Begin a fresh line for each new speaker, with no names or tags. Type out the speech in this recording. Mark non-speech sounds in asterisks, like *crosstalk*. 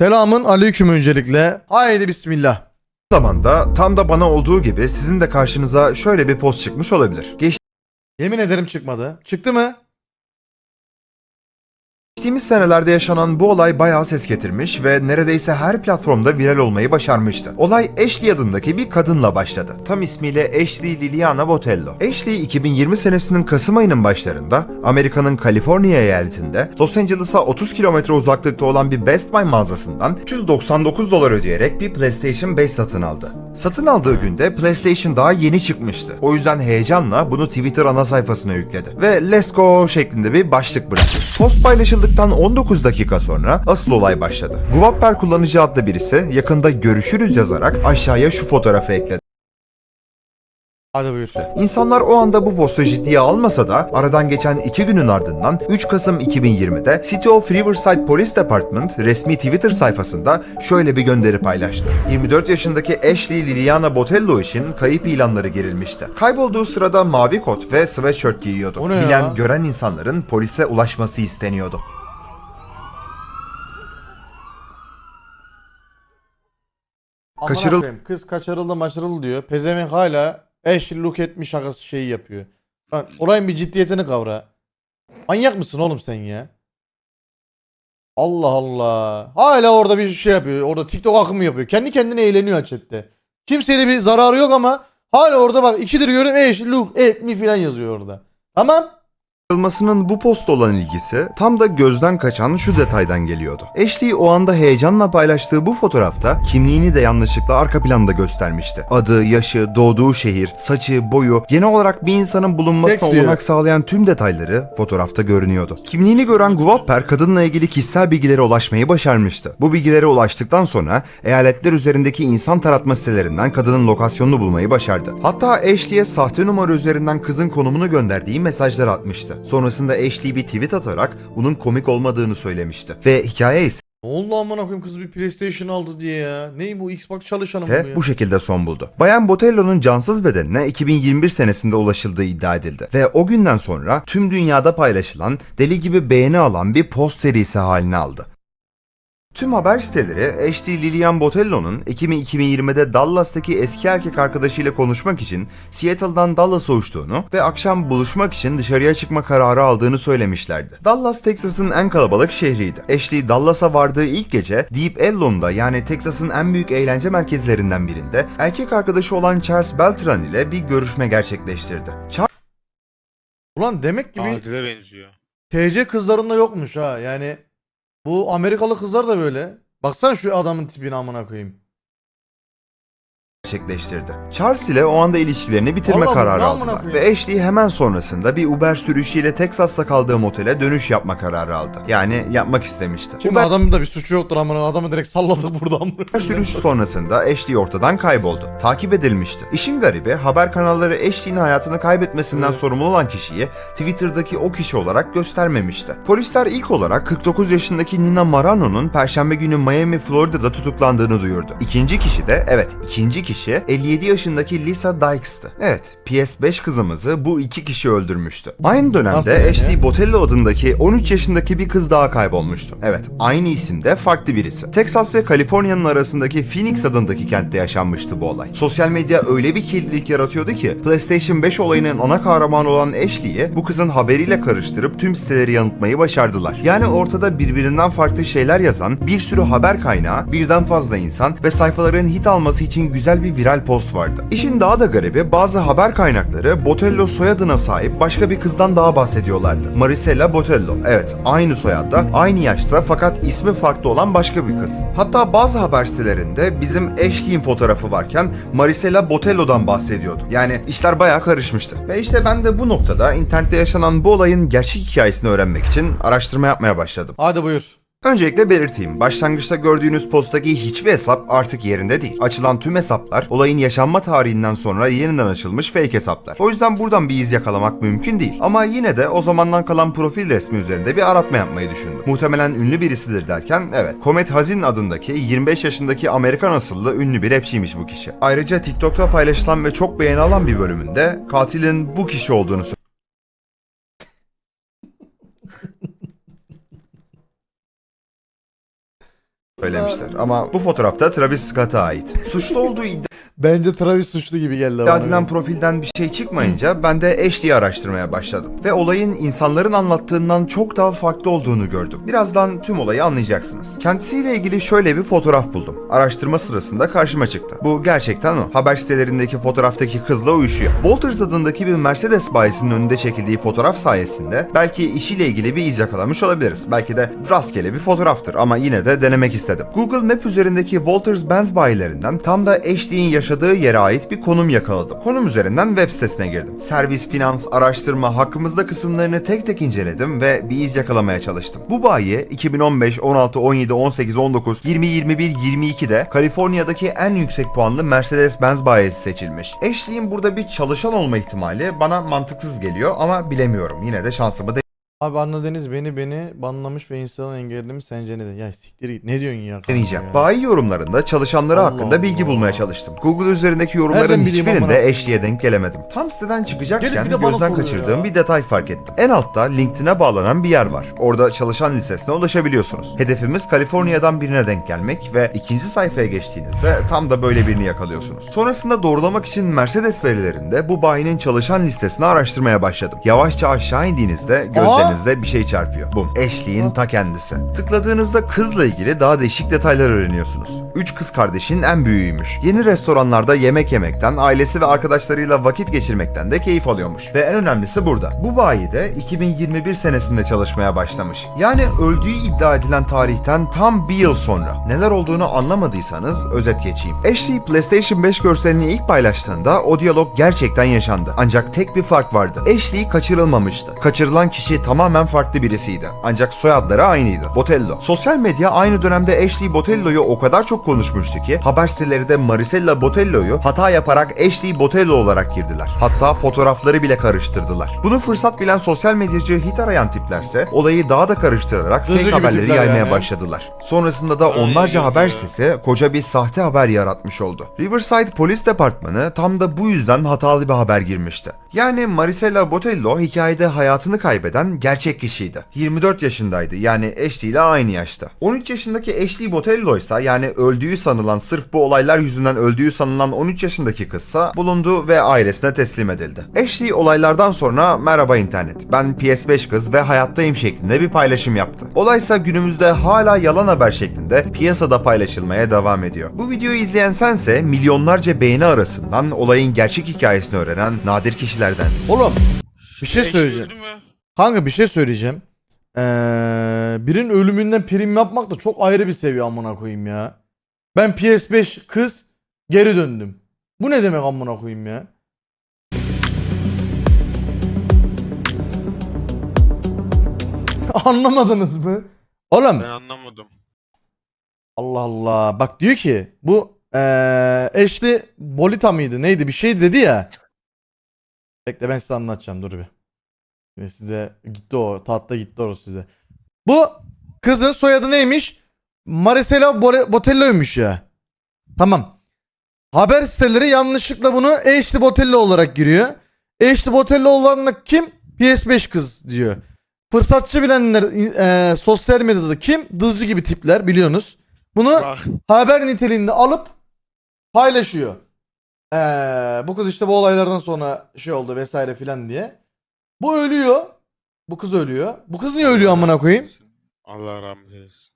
Selamın aleyküm öncelikle. Haydi bismillah.
zamanda tam da bana olduğu gibi sizin de karşınıza şöyle bir post çıkmış olabilir.
Yemin ederim çıkmadı. Çıktı mı?
Geçtiğimiz senelerde yaşanan bu olay bayağı ses getirmiş ve neredeyse her platformda viral olmayı başarmıştı. Olay Ashley adındaki bir kadınla başladı. Tam ismiyle Ashley Liliana Botello. Ashley 2020 senesinin Kasım ayının başlarında Amerika'nın Kaliforniya eyaletinde Los Angeles'a 30 kilometre uzaklıkta olan bir Best Buy mağazasından 399 dolar ödeyerek bir PlayStation 5 satın aldı. Satın aldığı günde PlayStation daha yeni çıkmıştı. O yüzden heyecanla bunu Twitter ana sayfasına yükledi. Ve Let's Go şeklinde bir başlık bıraktı. Post paylaşıldıktan 19 dakika sonra asıl olay başladı. Guvapper kullanıcı adlı birisi yakında görüşürüz yazarak aşağıya şu fotoğrafı ekledi.
Hadi buyur.
İnsanlar o anda bu postu ciddiye almasa da aradan geçen 2 günün ardından 3 Kasım 2020'de City of Riverside Police Department resmi Twitter sayfasında şöyle bir gönderi paylaştı. 24 yaşındaki Ashley Liliana Botello için kayıp ilanları gerilmişti. Kaybolduğu sırada mavi kot ve sweatshirt giyiyordu.
Ya?
Bilen gören insanların polise ulaşması isteniyordu. Kaçırıl-
koyayım, Kız kaçırıldı maçırıldı diyor. Pezevenk hala eş look etmiş şakası şeyi yapıyor. Lan olayın bir ciddiyetini kavra. Manyak mısın oğlum sen ya? Allah Allah. Hala orada bir şey yapıyor. Orada TikTok akımı yapıyor. Kendi kendine eğleniyor chatte. Kimseye de bir zararı yok ama hala orada bak ikidir gördüm eş look et mi filan yazıyor orada. Tamam.
Yılmasının bu posta olan ilgisi tam da gözden kaçan şu detaydan geliyordu. Ashley o anda heyecanla paylaştığı bu fotoğrafta kimliğini de yanlışlıkla arka planda göstermişti. Adı, yaşı, doğduğu şehir, saçı, boyu, genel olarak bir insanın bulunmasına
diyor.
olanak sağlayan tüm detayları fotoğrafta görünüyordu. Kimliğini gören Guvapper kadınla ilgili kişisel bilgilere ulaşmayı başarmıştı. Bu bilgilere ulaştıktan sonra eyaletler üzerindeki insan taratma sitelerinden kadının lokasyonunu bulmayı başardı. Hatta Ashley'e sahte numara üzerinden kızın konumunu gönderdiği mesajlar atmıştı. Sonrasında Ashley bir tweet atarak bunun komik olmadığını söylemişti. Ve hikaye ise
Ne oldu amına koyayım kız bir PlayStation aldı diye ya. Ney bu Xbox çalışanı mı bu ya?
bu şekilde son buldu. Bayan Botello'nun cansız bedenine 2021 senesinde ulaşıldığı iddia edildi. Ve o günden sonra tüm dünyada paylaşılan deli gibi beğeni alan bir post serisi haline aldı. Tüm haber siteleri Ashley Lilian Botello'nun Ekim 2020'de Dallas'taki eski erkek arkadaşıyla konuşmak için Seattle'dan Dallas'a uçtuğunu ve akşam buluşmak için dışarıya çıkma kararı aldığını söylemişlerdi. Dallas, Texas'ın en kalabalık şehriydi. Ashley Dallas'a vardığı ilk gece Deep Ellon'da yani Texas'ın en büyük eğlence merkezlerinden birinde erkek arkadaşı olan Charles Beltran ile bir görüşme gerçekleştirdi.
Ulan demek ki bir
Adile benziyor.
TC kızlarında yokmuş ha. Yani bu Amerikalı kızlar da böyle. Baksana şu adamın tipini amına koyayım.
Gerçekleştirdi. Charles ile o anda ilişkilerini bitirme
Allah'ım,
kararı
amına
aldılar.
koyayım?
Ve Ashley hemen sonrasında bir Uber sürüşüyle Texas'ta kaldığı motele dönüş yapma kararı aldı. Yani yapmak istemişti.
Şimdi
Uber
adamın da bir suçu yoktur amına. Adamı direkt salladık *laughs* burada amına.
sürüşü sonrasında Ashley ortadan kayboldu. Takip edilmişti. İşin garibi haber kanalları Ashley'nin hayatını kaybetmesinden
Evet.
sorumlu olan kişiyi Twitter'daki o kişi olarak göstermemişti. Polisler ilk olarak 49 yaşındaki Nina Marano'nun perşembe günü Miami, Florida'da tutuklandığını duyurdu. İkinci kişi de evet ikinci kişi 57 yaşındaki Lisa Dykes'tı. Evet PS5 kızımızı bu iki kişi öldürmüştü. Aynı
Nasıl
dönemde
yani?
Ashley Botello adındaki 13 yaşındaki bir kız daha kaybolmuştu. Evet, aynı isimde farklı birisi. Texas ve Kaliforniya'nın arasındaki Phoenix adındaki kentte yaşanmıştı bu olay. Sosyal medya öyle bir kirlilik yaratıyordu ki PlayStation 5 olayının ana kahramanı olan Ashley'i bu kızın haberiyle karıştırıp tüm siteleri yanıltmayı başardılar. Yani ortada birbirinden farklı şeyler yazan bir sürü haber kaynağı, birden fazla insan ve sayfaların hit alması için güzel bir viral post vardı. İşin daha da garibi bazı haber kaynakları Botello soyadına sahip başka bir kızdan daha bahsediyorlardı. Marisela Botello. Evet, aynı soyadda, aynı yaşta fakat ismi farklı olan başka bir kız. Hatta bazı haber sitelerinde bizim Ashley'in fotoğrafı varken Marisela Botello'dan bahsediyordu. Yani işler bayağı karışmıştı. Ve işte ben de bu noktada internette yaşanan bu olayın gerçek hikayesini öğrenmek için araştırma yapmaya başladım.
Hadi buyur.
Öncelikle belirteyim. Başlangıçta gördüğünüz posttaki hiçbir hesap artık yerinde değil. Açılan tüm hesaplar olayın yaşanma tarihinden sonra yeniden açılmış fake hesaplar. O yüzden buradan bir iz yakalamak mümkün değil. Ama yine de o zamandan kalan profil resmi üzerinde bir aratma yapmayı düşündüm. Muhtemelen ünlü birisidir derken evet. Komet Hazin adındaki 25 yaşındaki Amerikan asıllı ünlü bir rapçiymiş bu kişi. Ayrıca TikTok'ta paylaşılan ve çok beğeni alan bir bölümünde katilin bu kişi olduğunu söylemişler. Ama bu fotoğrafta Travis Scott'a ait. Suçlu olduğu iddia *laughs*
Bence Travis suçlu gibi geldi bana.
edilen profilden bir şey çıkmayınca ben de Ashley'i araştırmaya başladım. Ve olayın insanların anlattığından çok daha farklı olduğunu gördüm. Birazdan tüm olayı anlayacaksınız. Kendisiyle ilgili şöyle bir fotoğraf buldum. Araştırma sırasında karşıma çıktı. Bu gerçekten o. Haber sitelerindeki fotoğraftaki kızla uyuşuyor. Walters adındaki bir Mercedes bayisinin önünde çekildiği fotoğraf sayesinde belki işiyle ilgili bir iz yakalamış olabiliriz. Belki de rastgele bir fotoğraftır ama yine de denemek istedim. Google Map üzerindeki Walters Benz bayilerinden tam da Ashley'in yaşadığı yere ait bir konum yakaladım. Konum üzerinden web sitesine girdim. Servis, finans, araştırma, hakkımızda kısımlarını tek tek inceledim ve bir iz yakalamaya çalıştım. Bu bayi 2015, 16, 17, 18, 19, 20, 21, 22'de Kaliforniya'daki en yüksek puanlı Mercedes-Benz bayisi seçilmiş. Ashley'in burada bir çalışan olma ihtimali bana mantıksız geliyor ama bilemiyorum. Yine de şansımı
Abi anladınız beni beni banlamış ve Instagram engellemiş sence ne de? Ya siktir git ne diyorsun ya? kanka
deneyeceğim.
ya?
Bayi yorumlarında çalışanları
Allah
hakkında bilgi
Allah.
bulmaya çalıştım. Google üzerindeki yorumların
Nereden bileyim amına
hiçbirinde
koyayım
eşliğe denk gelemedim. Tam siteden
Gelip
çıkacakken
bir de bana
gözden
soruyor
kaçırdığım
ya.
bir detay fark ettim. En altta LinkedIn'e bağlanan bir yer var. Orada çalışan listesine ulaşabiliyorsunuz. Hedefimiz Kaliforniya'dan birine denk gelmek ve ikinci sayfaya geçtiğinizde tam da böyle birini yakalıyorsunuz. Sonrasında doğrulamak için Mercedes verilerinde bu bayinin çalışan listesini araştırmaya başladım. Yavaşça aşağı indiğinizde gözlerinizde bir şey çarpıyor. Bum. Eşliğin ta kendisi. Tıkladığınızda kızla ilgili daha değişik detaylar öğreniyorsunuz. Üç kız kardeşin en büyüğüymüş. Yeni restoranlarda yemek yemekten, ailesi ve arkadaşlarıyla vakit geçirmekten de keyif alıyormuş. Ve en önemlisi burada. Bu bayi de 2021 senesinde çalışmaya başlamış. Yani öldüğü iddia edilen tarihten tam bir yıl sonra. Neler olduğunu anlamadıysanız özet geçeyim. Ashley PlayStation 5 görselini ilk paylaştığında o diyalog gerçekten yaşandı. Ancak tek bir fark vardı. Ashley kaçırılmamıştı. Kaçırılan kişi tamamen farklı birisiydi. Ancak soyadları aynıydı. Botello. Sosyal medya aynı dönemde Ashley Botello'yu o kadar çok konuşmuştu ki haber siteleri de Marisella Botello'yu hata yaparak Ashley Botello olarak girdiler. Hatta fotoğrafları bile karıştırdılar. Bunu fırsat bilen sosyal medyacı hit arayan tiplerse olayı daha da karıştırarak
Hızlı
fake haberleri yaymaya
yani.
başladılar. Sonrasında da onlarca
Ay
haber sitesi koca bir sahte haber yaratmış oldu. Riverside Polis Departmanı tam da bu yüzden hatalı bir haber girmişti. Yani Marisela Botello hikayede hayatını kaybeden gerçek kişiydi. 24 yaşındaydı yani Ashley ile aynı yaşta. 13 yaşındaki Ashley Botello ise yani öldüğü sanılan sırf bu olaylar yüzünden öldüğü sanılan 13 yaşındaki kızsa bulundu ve ailesine teslim edildi. Ashley olaylardan sonra merhaba internet ben PS5 kız ve hayattayım şeklinde bir paylaşım yaptı. Olaysa günümüzde hala yalan haber şeklinde piyasada paylaşılmaya devam ediyor. Bu videoyu izleyen sense milyonlarca beğeni arasından olayın gerçek hikayesini öğrenen nadir kişilerdensin.
Oğlum bir şey
Eşli
söyleyeceğim. Kanka bir şey söyleyeceğim. Ee, birinin ölümünden prim yapmak da çok ayrı bir seviye amına koyayım ya. Ben PS5 kız geri döndüm. Bu ne demek amına koyayım ya? *laughs* Anlamadınız mı? Oğlum
Ben anlamadım.
Allah Allah. Bak diyor ki bu eee eşli Bolita mıydı neydi bir şey dedi ya. Bekle ben size anlatacağım dur bir. Yine size gitti o tahtta gitti o size. Bu kızın soyadı neymiş? Maricela Botello'ymuş ya. Tamam. Haber siteleri yanlışlıkla bunu Ashley Botello olarak giriyor. Ashley Botello olanla kim? PS5 kız diyor. Fırsatçı bilenler eee, sosyal medyada kim? Dızcı gibi tipler biliyorsunuz. Bunu
Bak,
haber niteliğinde alıp paylaşıyor. Ee, bu kız işte bu olaylardan sonra şey oldu vesaire filan diye. Bu ölüyor. Bu kız ölüyor. Bu kız niye ölüyor amına koyayım?
Allah rahmet eylesin.